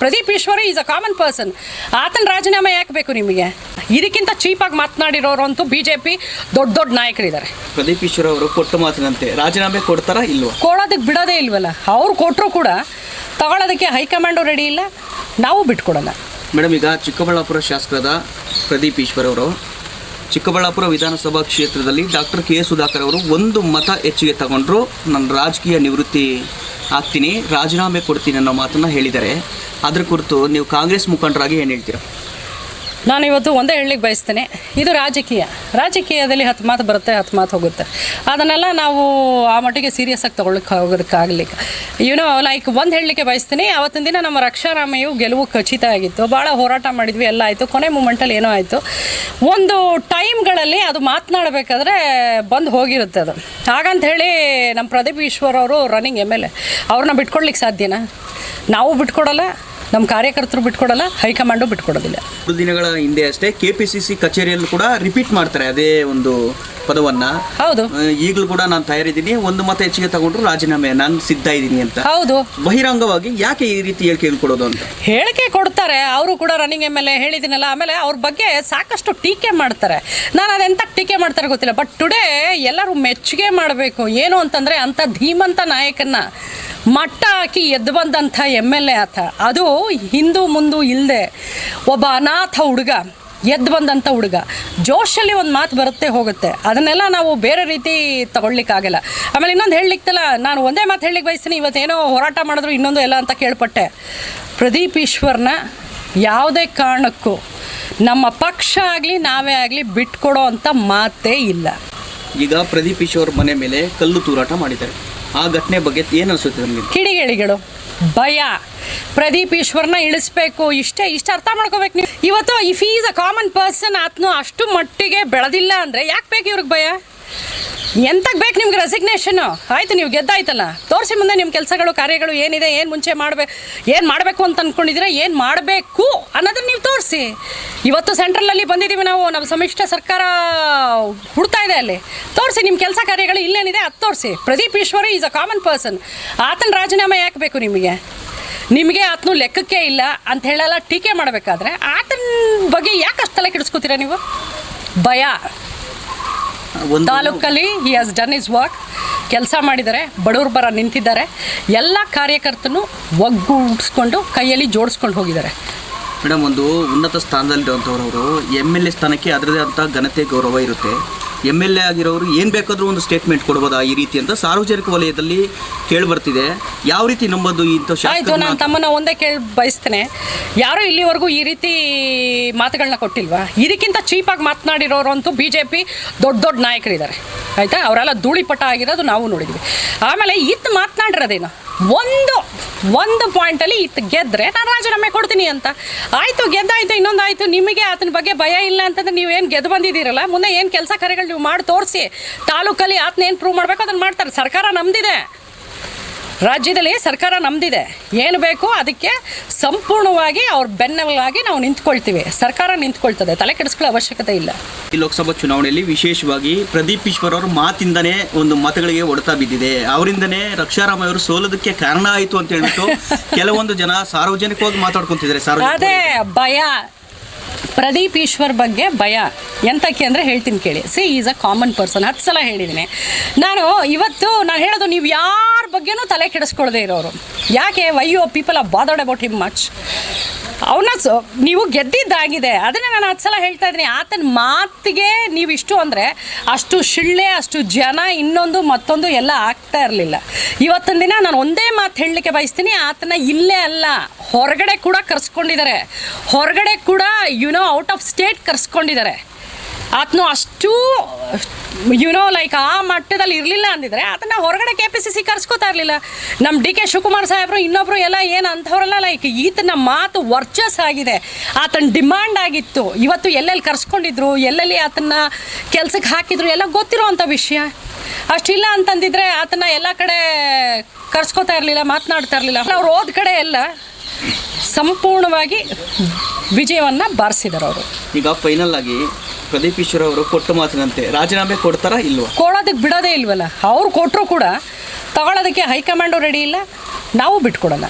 Pradeep Eshwar is a common person ಆತನ ರಾಜೀನಾಮೆ ಯಾಕೆ ಬೇಕು ನಿಮಗೆ? ಇದಕ್ಕಿಂತ ಚೀಪಾಗಿ ಮಾತನಾಡಿರೋರು ಅಂತೂ ಬಿ ಜೆ ಪಿ ದೊಡ್ಡ ದೊಡ್ಡ ನಾಯಕರಿದ್ದಾರೆ. ಪ್ರದೀಪ್ ಈಶ್ವರ ಅವರು ಕೊಟ್ಟ ಮಾತಿನಂತೆ ರಾಜೀನಾಮೆ ಕೊಡ್ತಾರಾ ಇಲ್ವಾ? ಕೊಡೋದಕ್ಕೆ ಬಿಡೋದೇ ಇಲ್ವಲ್ಲ ಅವ್ರು ಕೊಟ್ಟರು ಕೂಡ ತಗೊಳ್ಳೋದಕ್ಕೆ ಹೈಕಮಾಂಡು ರೆಡಿ ಇಲ್ಲ ನಾವು ಬಿಟ್ಕೊಡಲ್ಲ. ಮೇಡಮ್ ಈಗ ಚಿಕ್ಕಬಳ್ಳಾಪುರ ಶಾಸಕರಾದ ಪ್ರದೀಪ್ ಈಶ್ವರ್ ಅವರು ಚಿಕ್ಕಬಳ್ಳಾಪುರ ವಿಧಾನಸಭಾ ಕ್ಷೇತ್ರದಲ್ಲಿ ಡಾಕ್ಟರ್ ಕೆ ಸುಧಾಕರ್ ಅವರು ಒಂದು ಮತ ಹೆಚ್ಚಿಗೆ ತಗೊಂಡ್ರು ನನ್ನ ರಾಜಕೀಯ ನಿವೃತ್ತಿ ಆಗ್ತೀನಿ ರಾಜೀನಾಮೆ ಕೊಡ್ತೀನಿ ಅನ್ನೋ ಮಾತನ್ನು ಹೇಳಿದ್ದಾರೆ ಅದ್ರ ಕುರಿತು ನೀವು ಕಾಂಗ್ರೆಸ್ ಮುಖಂಡರಾಗಿ ಏನು ಹೇಳ್ತೀರಾ? ನಾನು ಇವತ್ತು ಒಂದೇ ಹೇಳಲಿಕ್ಕೆ ಬಯಸ್ತೇನೆ. ಇದು ರಾಜಕೀಯ. ರಾಜಕೀಯದಲ್ಲಿ ಹತ್ತು ಮಾತು ಬರುತ್ತೆ ಹತ್ತು ಮಾತು ಹೋಗುತ್ತೆ. ಅದನ್ನೆಲ್ಲ ನಾವು ಆ ಮಟ್ಟಿಗೆ ಸೀರಿಯಸ್ ಆಗಿ ತೊಗೊಳಕ್ಕೆ ಹೋಗೋದಕ್ಕಾಗಲಿಕ್ಕೆ ಯುನೋ ಲೈಕ್ ಒಂದು ಹೇಳಲಿಕ್ಕೆ ಬಯಸ್ತೀನಿ. ಅವತ್ತಿನ ದಿನ ನಮ್ಮ ರಕ್ಷಾರಾಮಯ್ಯು ಗೆಲುವು ಖಚಿತ ಆಗಿತ್ತು. ಭಾಳ ಹೋರಾಟ ಮಾಡಿದ್ವಿ, ಎಲ್ಲ ಆಯಿತು. ಕೊನೆ ಮೂಮೆಂಟಲ್ಲಿ ಏನೋ ಆಯಿತು. ಒಂದು ಟೈಮ್ಗಳಲ್ಲಿ ಅದು ಮಾತನಾಡಬೇಕಾದ್ರೆ ಬಂದು ಹೋಗಿರುತ್ತೆ ಅದು. ಹಾಗಂತ ಹೇಳಿ ನಮ್ಮ ಪ್ರದೀಪ್ ಈಶ್ವರ್ ಅವರು ರನ್ನಿಂಗ್ ಎಂ ಎಲ್ ಎ ಅವ್ರನ್ನ ಬಿಟ್ಕೊಡ್ಲಿಕ್ಕೆ ಸಾಧ್ಯನಾ? ನಾವು ಬಿಟ್ಕೊಡಲ್ಲ ನಮ್ಮ ಕಾರ್ಯಕರ್ತರು ಬಿಟ್ಕೊಡಲ್ಲ, ಹೈಕಮಾಂಡು ಬಿಟ್ಕೊಡೋದಿಲ್ಲ. ಮೂರು ದಿನಗಳ ಹಿಂದೆ ಅಷ್ಟೇ ಕೆ ಪಿ ಸಿ ಸಿ ಕಚೇರಿಯಲ್ಲೂ ಕೂಡ ರಿಪೀಟ್ ಮಾಡ್ತಾರೆ, ಅದೇ ಒಂದು ಪದವನ್ನು. ಹೌದು. ಈಗಲೂ ಕೂಡ ನಾನು ತಯಾರಿದ್ದೀನಿ. ಒಂದು ಮತ ಹೆಚ್ಚಿಗೆ ತಗೊಂಡ್ರು ರಾಜೀನಾಮೆ. ನಾನು ಸಿದ್ಧ ಇದ್ದೀನಿ ಅಂತ. ಹೌದು. ಬಹಿರಂಗವಾಗಿ ಯಾಕೆ ಈ ರೀತಿ ಹೇಳಿಕೆ ಕೊಡೋದು ಅಂತ? ಹೇಳಿಕೆ ಕೊಡ್ತಾರೆ. ಅವರು ಕೂಡ ರನ್ನಿಂಗ್ ಎಂ ಎಲ್ ಎ ಹೇಳಿದಿನಲ್ಲ ಆಮೇಲೆ ಅವ್ರ ಬಗ್ಗೆ ಸಾಕಷ್ಟು ಟೀಕೆ ಮಾಡ್ತಾರೆ. ನಾನು ಅದೆಂತ ಟೀಕೆ ಮಾಡ್ತಾರೆ ಗೊತ್ತಿಲ್ಲ ಬಟ್ ಟುಡೇ ಎಲ್ಲರೂ ಮೆಚ್ಚುಗೆ ಮಾಡಬೇಕು. ಏನು ಅಂತಂದರೆ ಅಂಥ ಧೀಮಂತ ನಾಯಕನ್ನ ಮಟ್ಟ ಹಾಕಿ ಎದ್ದು ಬಂದಂಥ ಎಂ ಎಲ್ ಎ ಆತ. ಅದು ಹಿಂದೂ ಮುಂದು ಇಲ್ಲದೆ ಒಬ್ಬ ಅನಾಥ ಹುಡುಗ. ಎದ್ದು ಬಂದಂಥ ಹುಡುಗ. ಜೋಶಲ್ಲಿ ಒಂದು ಮಾತು ಬರುತ್ತೆ, ಹೋಗುತ್ತೆ. ಅದನ್ನೆಲ್ಲ ನಾವು ಬೇರೆ ರೀತಿ ತಗೊಳ್ಲಿಕ್ಕಾಗಲ್ಲ ಆಮೇಲೆ ಇನ್ನೊಂದು ಹೇಳಲಿಕ್ತಲ್ಲ, ನಾನು ಒಂದೇ ಮಾತು ಹೇಳಲಿಕ್ಕೆ ಬಯಸ್ತೀನಿ, ಇವತ್ತೇನೋ ಹೋರಾಟ ಮಾಡಿದ್ರು, ಇನ್ನೊಂದು ಎಲ್ಲ ಅಂತ ಕೇಳ್ಪಟ್ಟೆ. ಪ್ರದೀಪ್ ಈಶ್ವರ್ನ ಯಾವುದೇ ಕಾರಣಕ್ಕೂ ನಮ್ಮ ಪಕ್ಷ ಆಗಲಿ, ನಾವೇ ಆಗಲಿ ಬಿಟ್ಕೊಡೋ ಅಂಥ ಮಾತೇ ಇಲ್ಲ. ಈಗ ಪ್ರದೀಪ್ ಈಶ್ವರ್ ಮನೆ ಮೇಲೆ ಕಲ್ಲು ತೂರಾಟ ಮಾಡಿದ್ದಾರೆ. ಆ ಘಟನೆ ಬಗ್ಗೆ ಏನು ಅನಿಸುತ್ತೆ ನಿಮಗೆ? ಕಿಡಿಗೇಳಿಗಳು ಭಯ, ಪ್ರದೀಪ್ ಈಶ್ವರ್ನ ಇಳಿಸ್ಬೇಕು, ಇಷ್ಟೇ ಇಷ್ಟ ಅರ್ಥ ಮಾಡ್ಕೋಬೇಕು ನೀವು. ಇವತ್ತು if is a common person ಆತನು ಅಷ್ಟು ಮಟ್ಟಿಗೆ ಬೆಳೆದಿಲ್ಲ ಅಂದರೆ ಯಾಕೆ ಬೇಕು ಇವ್ರಿಗೆ ಭಯ? ಎಂತಕ್ಕೆ ಬೇಕು ನಿಮ್ಗೆ ರೆಸಿಗ್ನೇಷನು ಆಯಿತು, ನೀವು ಗೆದ್ದಾಯ್ತಲ್ಲ. ತೋರಿಸಿ ಮುಂದೆ ನಿಮ್ಮ ಕೆಲಸಗಳು, ಕಾರ್ಯಗಳು ಏನಿದೆ, ಏನು ಮುಂಚೆ ಮಾಡಬೇಕು ಏನು ಮಾಡಬೇಕು ಅಂತ ಅಂದ್ಕೊಂಡಿದ್ದೀರಾ ಏನು ಮಾಡಬೇಕು ಅನ್ನೋದನ್ನು ನೀವು ತೋರಿಸಿ. ಇವತ್ತು ಸೆಂಟ್ರಲಲ್ಲಿ ಬಂದಿದ್ದೀವಿ ನಾವು, ನಮ್ಮ ಸಮ್ಮಿಶ್ರ ಸರ್ಕಾರ ಹುಡ್ತಾ ಇದೆ ಅಲ್ಲಿ. ತೋರಿಸಿ ನಿಮ್ಮ ಕೆಲಸ ಕಾರ್ಯಗಳು ಇಲ್ಲೇನಿದೆ ಅದು ತೋರಿಸಿ. Pradeep Eshwar is a common person ಆತನ ರಾಜೀನಾಮೆ ಯಾಕೆ ಬೇಕು ನಿಮಗೆ? ನಿಮಗೆ ಆತನು ಲೆಕ್ಕಕ್ಕೆ ಇಲ್ಲ ಅಂತ ಹೇಳೆಲ್ಲ, ಟೀಕೆ ಮಾಡಬೇಕಾದ್ರೆ ಆತನ ಬಗ್ಗೆ ಯಾಕೆ ಅಷ್ಟೆಲ್ಲ ಕೆಡಿಸ್ಕೋತೀರಾ ನೀವು? ಭಯ. ತಾಲೂಕಲ್ಲಿ he has done his work ಕೆಲಸ ಮಾಡಿದ್ದಾರೆ ಬಡವ್ರ ಬರ ನಿಂತಿದ್ದಾರೆ. ಎಲ್ಲ ಕಾರ್ಯಕರ್ತನು ಒಗ್ಗೂಡಿಸ್ಕೊಂಡು ಕೈಯಲ್ಲಿ ಜೋಡಿಸ್ಕೊಂಡು ಹೋಗಿದ್ದಾರೆ. ಮೇಡಮ್ ಒಂದು ಉನ್ನತ ಸ್ಥಾನದಲ್ಲಿರುವಂಥವ್ರವರು ಎಂ ಎಲ್ ಎ ಸ್ಥಾನಕ್ಕೆ ಅದರದೇ ಅಂತ ಘನತೆ ಗೌರವ ಇರುತ್ತೆ. ಎಂ ಎಲ್ ಎ ಆಗಿರೋರು ಏನು ಬೇಕಾದರೂ ಒಂದು ಸ್ಟೇಟ್ಮೆಂಟ್ ಕೊಡ್ಬೋದಾ ಈ ರೀತಿ ಅಂತ ಸಾರ್ವಜನಿಕ ವಲಯದಲ್ಲಿ ಕೇಳಿಬರ್ತಿದೆ. ಯಾವ ರೀತಿ ನಂಬೋದು ಇಂಥ ಆಯಿತು, ನಾನು ತಮ್ಮನ್ನ ಒಂದೇ ಕೇಳಿ ಬಯಸ್ತೇನೆ. ಯಾರೂ ಇಲ್ಲಿವರೆಗೂ ಈ ರೀತಿ ಮಾತುಗಳನ್ನ ಕೊಟ್ಟಿಲ್ವಾ? ಇದಕ್ಕಿಂತ ಚೀಪಾಗಿ ಮಾತನಾಡಿರೋರು ಅಂತೂ ಬಿ ಜೆ ಪಿ ದೊಡ್ಡ ದೊಡ್ಡ ನಾಯಕರಿದ್ದಾರೆ. ಆಯಿತಾ? ಅವರೆಲ್ಲ ಧೂಳಿಪಟ ಆಗಿರೋದು ನಾವು ನೋಡಿದ್ವಿ. ಆಮೇಲೆ ಇತ್ತು ಮಾತನಾಡಿರೋದೇನು? ಒಂದು ಒಂದು ಪಾಯಿಂಟಲ್ಲಿ ಇತ್ತು. ಗೆದ್ದರೆ ನಾನು ರಾಜೀನಾಮೆ ಕೊಡ್ತೀನಿ ಅಂತ. ಆಯಿತು, ಗೆದ್ದಾಯ್ತು ಇನ್ನೊಂದು ಆಯಿತು ನಿಮಗೆ ಆತನ ಬಗ್ಗೆ ಭಯ ಇಲ್ಲ ಅಂತಂದ್ರೆ ನೀವು ಏನು ಗೆದ್ದು ಬಂದಿದ್ದೀರಲ್ಲ? ಮುಂದೆ ಏನು ಕೆಲಸ ಕಾರ್ಯಗಳು ನೀವು ಮಾಡಿ ತೋರಿಸಿ. ತಾಲೂಕಲ್ಲಿ ಆತನ ಏನು ಪ್ರೂವ್ ಮಾಡಬೇಕು, ಅದನ್ನು ಮಾಡ್ತಾರೆ. ಸರ್ಕಾರ ನಮ್ದಿದೆ. ರಾಜ್ಯದಲ್ಲಿ ಸರ್ಕಾರ ನಮ್ದಿದೆ. ಏನು ಬೇಕು ಅದಕ್ಕೆ ಸಂಪೂರ್ಣವಾಗಿ ಅವ್ರ ಬೆನ್ನಲಾಗಿ ನಾವು ನಿಂತ್ಕೊಳ್ತೀವಿ. ಸರ್ಕಾರ ನಿಂತ್ಕೊಳ್ತದೆ. ತಲೆ ಕೆಡಿಸ್ಕೊಳ್ಳೋ ಅವಶ್ಯಕತೆ ಇಲ್ಲ. ಈ ಲೋಕಸಭಾ ಚುನಾವಣೆಯಲ್ಲಿ ವಿಶೇಷವಾಗಿ ಪ್ರದೀಪ್ ಈಶ್ವರ್ ಅವ್ರ ಮಾತಿಂದನೇ ಒಂದು ಮತಗಳಿಗೆ ಹೊಡೆತ ಬಿದ್ದಿದೆ. ಅವರಿಂದನೇ ರಕ್ಷಾರಾಮ ಅವರು ಸೋಲೋದಕ್ಕೆ ಕಾರಣ ಆಯಿತು ಅಂತ ಹೇಳ್ಬಿಟ್ಟು ಕೆಲವೊಂದು ಜನ ಸಾರ್ವಜನಿಕವಾಗಿ ಮಾತಾಡ್ಕೊಂತಿದ್ದಾರೆ. ಅದೇ ಭಯ. ಪ್ರದೀಪ್ ಈಶ್ವರ್ ಬಗ್ಗೆ ಭಯ. ಎಂತಕ್ಕೆ ಅಂದರೆ ಹೇಳ್ತೀನಿ ಕೇಳಿ. See is a common person ಹತ್ತು ಸಲ ಹೇಳಿದ್ದೀನಿ. ನಾನು ಇವತ್ತು ನಾನು ಹೇಳೋದು ನೀವು ಯಾರ ಬಗ್ಗೆನೂ ತಲೆ ಕೆಡಿಸ್ಕೊಳ್ಳದೆ ಇರೋರು. ಯಾಕೆ? Why you people are bothered about him much ಅವನ್ನ ನೀವು ಗೆದ್ದಿದ್ದಾಗಿದೆ. ಅದನ್ನೇ ನಾನು ಹತ್ತು ಸಲ ಹೇಳ್ತಾ ಇದ್ದೀನಿ. ಆತನ ಮಾತಿಗೆ ನೀವು ಇಷ್ಟು ಅಂದರೆ ಅಷ್ಟು ಶಿಳ್ಳೆ, ಅಷ್ಟು ಜನ, ಇನ್ನೊಂದು, ಮತ್ತೊಂದು ಎಲ್ಲ ಆಗ್ತಾ ಇರಲಿಲ್ಲ. ಇವತ್ತಿನ ದಿನ ನಾನು ಒಂದೇ ಮಾತು ಹೇಳಲಿಕ್ಕೆ ಬಯಸ್ತೀನಿ. ಆತನ ಇಲ್ಲೇ ಅಲ್ಲ. ಹೊರಗಡೆ ಕೂಡ ಕರ್ಸ್ಕೊಂಡಿದ್ದಾರೆ. ಹೊರಗಡೆ ಕೂಡ you know out of state ಕರ್ಸ್ಕೊಂಡಿದ್ದಾರೆ. ಆತನು ಅಷ್ಟು ಯುನೋ ಲೈಕ್ ಆ ಮಟ್ಟದಲ್ಲಿ ಇರಲಿಲ್ಲ ಅಂದಿದ್ರೆ ಅದನ್ನು ಹೊರಗಡೆ ಕೆ ಪಿ ಸಿ ಸಿ ಕರ್ಸ್ಕೊತಾ ಇರಲಿಲ್ಲ. ನಮ್ಮ ಡಿ ಕೆ ಶಿವಕುಮಾರ್ ಸಾಹೇಬರು ಇನ್ನೊಬ್ಬರು ಎಲ್ಲ ಏನು ಅಂಥವ್ರೆಲ್ಲ ಲೈಕ್ ಈತನ ಮಾತು ವರ್ಚಸ್ ಆಗಿದೆ. ಆತನ ಡಿಮಾಂಡ್ ಆಗಿತ್ತು. ಇವತ್ತು ಎಲ್ಲೆಲ್ಲಿ ಕರ್ಸ್ಕೊಂಡಿದ್ರು, ಎಲ್ಲೆಲ್ಲಿ ಆತನ ಕೆಲ್ಸಕ್ಕೆ ಹಾಕಿದ್ರು, ಎಲ್ಲ ಗೊತ್ತಿರುವಂಥ ವಿಷಯ. ಅಷ್ಟಿಲ್ಲ ಅಂತಂದಿದ್ರೆ ಆತನ ಎಲ್ಲ ಕಡೆ ಕರ್ಸ್ಕೋತಾ ಇರಲಿಲ್ಲ, ಮಾತನಾಡ್ತಾ ಇರಲಿಲ್ಲ. ಅವ್ರು ಹೋದ ಕಡೆ ಎಲ್ಲ ಸಂಪೂರ್ಣವಾಗಿ ವಿಜಯವನ್ನು ಬಾರಿಸಿದ್ದಾರೆ ಅವರು. ಈಗ ಫೈನಲ್ ಆಗಿ ಪ್ರದೀಪ್ ಈಶ್ವರ್ ಅವರು ಕೊಟ್ಟ ಮಾತಿನಂತೆ ರಾಜೀನಾಮೆ ಕೊಡ್ತಾರಾ ಇಲ್ವಾ? ಕೊಡೋದಕ್ಕೆ ಬಿಡೋದೇ ಇಲ್ವಲ್ಲ. ಅವ್ರು ಕೊಟ್ಟರು ಕೂಡ ತಗೊಳ್ಳೋದಕ್ಕೆ ಹೈಕಮಾಂಡು ರೆಡಿ ಇಲ್ಲ. ನಾವು ಬಿಟ್ಕೊಡಲ್ಲ.